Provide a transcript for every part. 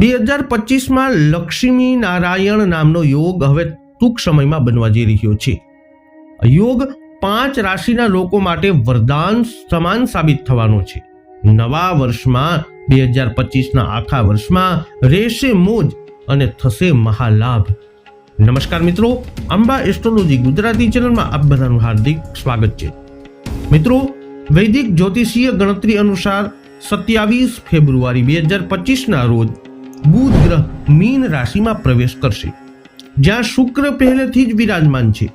બે હજાર પચીસમાં લક્ષ્મી નારાયણ નામનો યોગ હવે ટૂંક સમયમાં બનવા જઈ રહ્યો છે. યોગ પાંચ રાશિના લોકો માટે વરદાન સમાન સાબિત થવાનો છે. નવા વર્ષમાં, બે હજાર પચીસના આખા વર્ષમાં રહેશે મોજ અને થશે મહાલાભ. નમસ્કાર મિત્રો, અંબા એસ્ટ્રોલોજી ગુજરાતી ચેનલમાં આપ બધાનું હાર્દિક સ્વાગત છે. મિત્રો, વૈદિક જ્યોતિષીય ગણતરી અનુસાર સત્યાવીસ ફેબ્રુઆરી બે હજાર પચીસના રોજ બુધ ગ્રહ મીન રાશિમાં પ્રવેશ કરશે, જ્યાં શુક્ર પહેલેથી જ વિરાજમાન છે.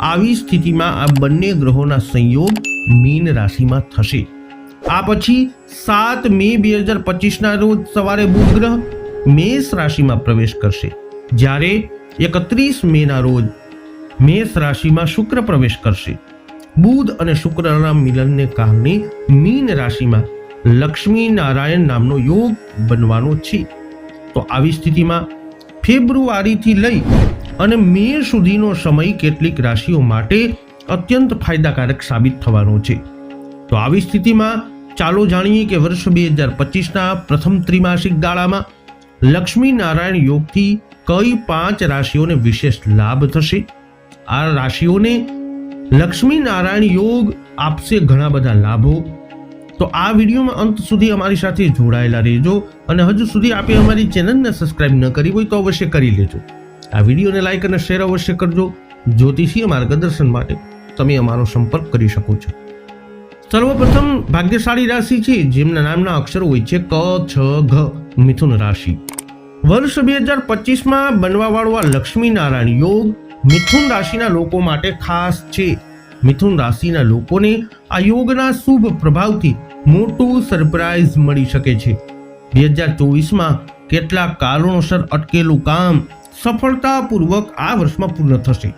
આવી સ્થિતિમાં આ બંને ગ્રહોના સંયોગ મીન રાશિમાં થશે. આ પછી સાત મે બે હજાર પચીસના રોજ સવારે બુધ ગ્રહ મેષ રાશિમાં પ્રવેશ કરશે, જ્યારે એકત્રીસ મેના રોજ મેષ રાશિમાં શુક્ર પ્રવેશ કરશે. બુધ અને શુક્રના મિલનને કારણે મીન રાશિમાં લક્ષ્મી નારાયણ નામનો યોગ બનવાનો છે. તો આવી સ્થિતિમાં ફેબ્રુઆરીથી લઈ અને મે સુધીનો સમય કેટલીક રાશિઓ માટે અત્યંત ફાયદાકારક સાબિત થવાનો છે. તો આવી સ્થિતિમાં ચાલો જાણીએ કે વર્ષ બે હજાર પચીસના પ્રથમ ત્રિમાસિક ગાળામાં લક્ષ્મી નારાયણ યોગથી કઈ પાંચ રાશિઓને વિશેષ લાભ થશે? આ રાશિઓને લક્ષ્મી નારાયણ યોગ આપશે ઘણા બધા લાભો. તો આ વિડીયોમાં અંત સુધી અમારી સાથે જોડાયેલા રહેજો અને હજુ સુધી આપે અમારી ચેનલને સબસ્ક્રાઇબ ન કરી હોય તો અવશ્ય કરી લેજો. આ વિડીયોને લાઇક અને શેર અવશ્ય કરજો. જ્યોતિષીય માર્ગદર્શન માટે તમે અમારો સંપર્ક કરી શકો છો. સર્વપ્રથમ ભાગ્યશાળી રાશિ છે, જેમના નામના અક્ષરો હોય છે ક, છ, ઘ, મિથુન રાશિ. વર્ષ બે હજાર પચીસમાં બનવાવાળો આ લક્ષ્મી નારાયણ યોગ મિથુન રાશિના લોકો માટે ખાસ છે. મિથુન રાશિના લોકોને આ યોગના શુભ પ્રભાવથી મોટું સરપ્રાઇઝ મળી શકે છે. બે હજાર ચોવીસમાં કેટલાક કારણોસર અટકેલું કામ સફળતાપૂર્વક આ વર્ષમાં પૂર્ણ થશે.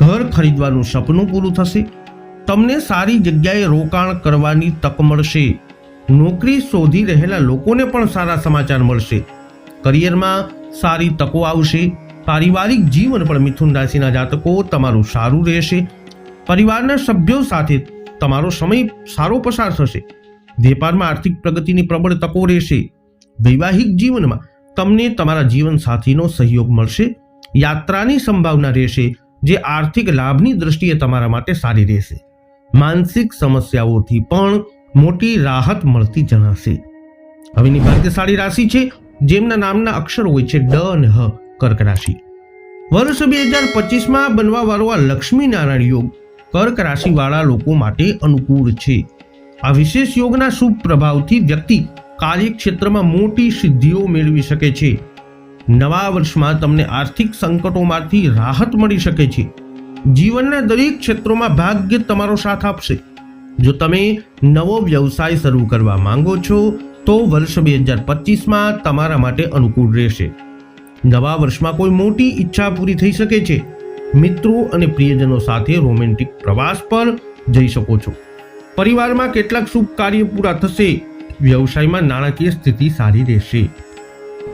ઘર ખરીદવાનું સપનું પૂરું થશે. તમને સારી જગ્યાએ રોકાણ કરવાની તક મળશે. નોકરી શોધી રહેલા લોકોને પણ સારા સમાચાર મળશે. કરિયરમાં સારી તકો આવશે. પારિવારિક જીવન પણ મિથુન રાશિના જાતકો તમારું સારું રહેશે. પરિવારના સભ્યો સાથે તમારો સમય સારો પસાર થશે. વેપારમાં આર્થિક પ્રગતિની પ્રબળ તકો રહેશે. વૈવાહિક જીવનમાં તમને તમારા જીવન સાથીનો સહયોગ મળશે. યાત્રાની સંભાવના રહેશે, જે આર્થિક લાભની દ્રષ્ટિએ તમારા માટે સારી રહેશે. માનસિક સમસ્યાઓથી પણ મોટી રાહત મળતી જણાશે. હવેની ભાગ્યશાળી રાશિ છે, જેમના નામના અક્ષર હોય છે ડ અને હ કર્ક રાશિ. વર્ષ બે હજાર પચીસમાં બનવા વાળો આ લક્ષ્મી નારાયણ યોગ કર્ક રાશિવાળા લોકો માટે અનુકૂળ છે. આ વિશેષ યોગના શુભ પ્રભાવથી વ્યક્તિ કાર્યક્ષેત્રમાં મોટી સિદ્ધિઓ મેળવી શકે છે. નવા વર્ષમાં તમને આર્થિક સંકટોમાંથી રાહત મળી શકે છે. જીવનના દરેક ક્ષેત્રોમાં ભાગ્ય તમારો સાથ આપશે. જો તમે નવો વ્યવસાય શરૂ કરવા માંગો છો, તો વર્ષ બે હજાર પચીસમાં તમારા માટે અનુકૂળ રહેશે. નવા વર્ષમાં કોઈ મોટી ઈચ્છા પૂરી થઈ શકે છે. મિત્રો અને પ્રિયજનો સાથે રોમેન્ટિક પ્રવાસ પર જઈ શકો છો. પરિવારમાં કેટલાક શુભ કાર્ય પૂરા થશે. વ્યવસાયમાં નાણાકીય સ્થિતિ સારી રહેશે.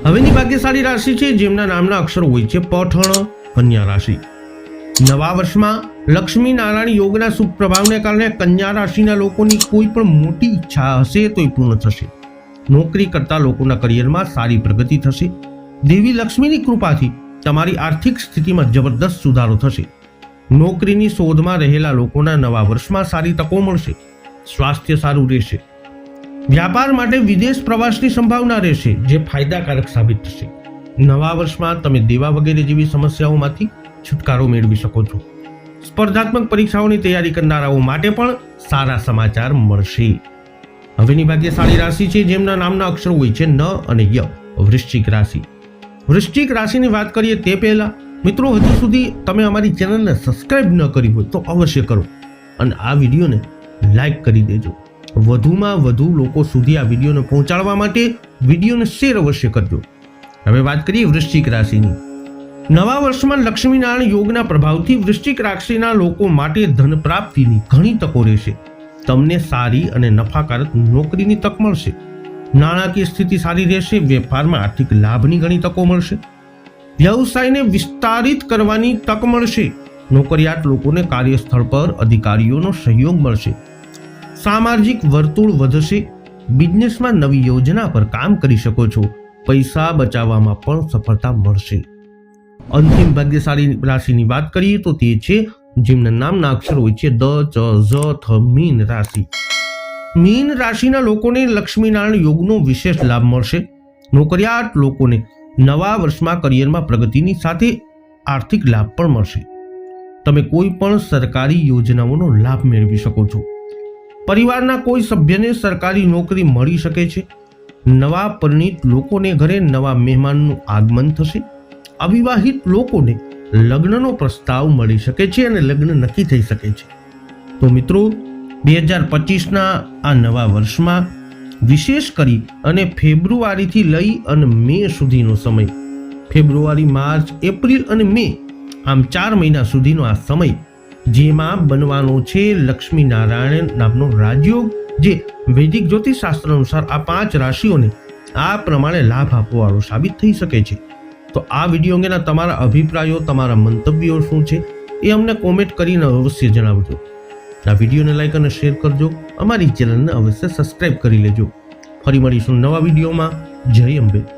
હવેની ભાગ્યશાળી રાશિ છે, જેમના નામના અક્ષરો હોય છે, પઠણ, કન્યા રાશિ. નવા વર્ષમાં લક્ષ્મી નારાયણ યોગના શુભ પ્રભાવને કારણે કન્યા રાશિના લોકોની કોઈ પણ મોટી ઈચ્છા હશે તો એ પૂર્ણ થશે. નોકરી કરતા લોકોના કરિયરમાં સારી પ્રગતિ થશે. દેવી લક્ષ્મીની કૃપાથી તમારી આર્થિક સ્થિતિમાં જબરદસ્ત સુધારો થશે. નોકરીની શોધમાં રહેલા લોકોના નવા વર્ષમાં સારી તકો મળશે. સ્વાસ્થ્ય સારું રહેશે. વ્યાપાર માટે વિદેશ પ્રવાસની સંભાવના રહેશે, જે ફાયદાકારક સાબિત થશે. નવા વર્ષમાં તમે દેવા વગેરે જેવી સમસ્યાઓમાંથી છુટકારો મેળવી શકો છો. સ્પર્ધાત્મક પરીક્ષાઓની તૈયારી કરનારાઓ માટે પણ સારા સમાચાર મળશે. હવેની ભાગ્યશાળી રાશિ છે, જેમના નામના અક્ષરો હોય છે, ન અને ય, વૃશ્ચિક રાશિ. વૃશ્ચિક રાશિની વાત કરીએ તે પહેલાં, મિત્રો, હજુ સુધી તમે અમારી ચેનલને સબસ્ક્રાઇબ ન કરી હોય તો અવશ્ય કરો અને આ વિડીયોને લાઈક કરી દેજો. વધુમાં વધુ લોકો સુધી આ વિડીયોને પહોંચાડવા માટે વિડીયોને શેર અવશ્ય કરજો. હવે વાત કરીએ વૃશ્ચિક રાશિની. નવા વર્ષમાં લક્ષ્મીનારાયણ યોગના પ્રભાવથી વૃશ્ચિક રાશિના લોકો માટે ધન પ્રાપ્તિની ઘણી તકો રહેશે. તમને સારી અને નફાકારક નોકરીની તક મળશે. નાણાકીય સ્થિતિ સારી રહેશે, વેપારમાં આર્થિક લાભની ઘણી તકો મળશે. વ્યવસાયને વિસ્તારિત કરવાની તક મળશે. નોકરિયાત લોકોને કાર્યસ્થળ પર અધિકારીઓનો સહયોગ મળશે. સામાજિક વર્તુળ વધશે. બિઝનેસમાં નવી યોજના પર કામ કરી શકો છો. પૈસા બચાવવામાં પણ સફળતા મળશે. અંતિમ ભાગ્યશાળી રાશિની વાત કરીએ તો તે છે, જેમના નામના અક્ષર હોય છે, દ, ચ, ઝ, થ, મીન રાશિ. મીન રાશિના લોકોને લક્ષ્મીનારાયણ યોગનો વિશેષ લાભ મળશે. નોકરિયાત લોકોને નવા વર્ષમાં કરિયરમાં પ્રગતિની સાથે આર્થિક લાભ પણ મળશે. તમે કોઈ પણ સરકારી યોજનાઓનો લાભ મેળવી શકો છો. પરિવારના કોઈ સભ્યને સરકારી નોકરી મળી શકે છે. નવા પરિણીત લોકોને ઘરે નવા મહેમાનનું આગમન થશે. અવિવાહિત લોકોને લગ્નનો પ્રસ્તાવ મળી શકે છે અને લગ્ન નક્કી થઈ શકે છે. તો મિત્રો બે હજાર પચીસના આ નવા વર્ષમાં વિશેષ કરી અને ફેબ્રુઆરીથી લઈ અને મે સુધીનો સમય. ફેબ્રુઆરી, માર્ચ, એપ્રિલ અને મે આમ ચાર મહિના સુધીનો આ સમય જેમાં બનવાનો છે લક્ષ્મી નારાયણ નામનો રાજયોગ જે વૈદિક જ્યોતિષશાસ્ત્ર અનુસાર આ પાંચ રાશિઓને આ પ્રમાણે લાભ આપવાવાળો સાબિત થઈ શકે છે. તો આ વીડિયો અંગેના તમારા અભિપ્રાયો, તમારા મંતવ્યો શું છે એ અમને કોમેન્ટ કરીને અવશ્ય જણાવજો. આ વિડીયોને લાઇક અને શેર કરજો. અમારી ચેનલને અવશ્ય સબસ્ક્રાઇબ કરી લેજો. ફરી મળીશું નવા વિડીયોમાં. જય અંબે.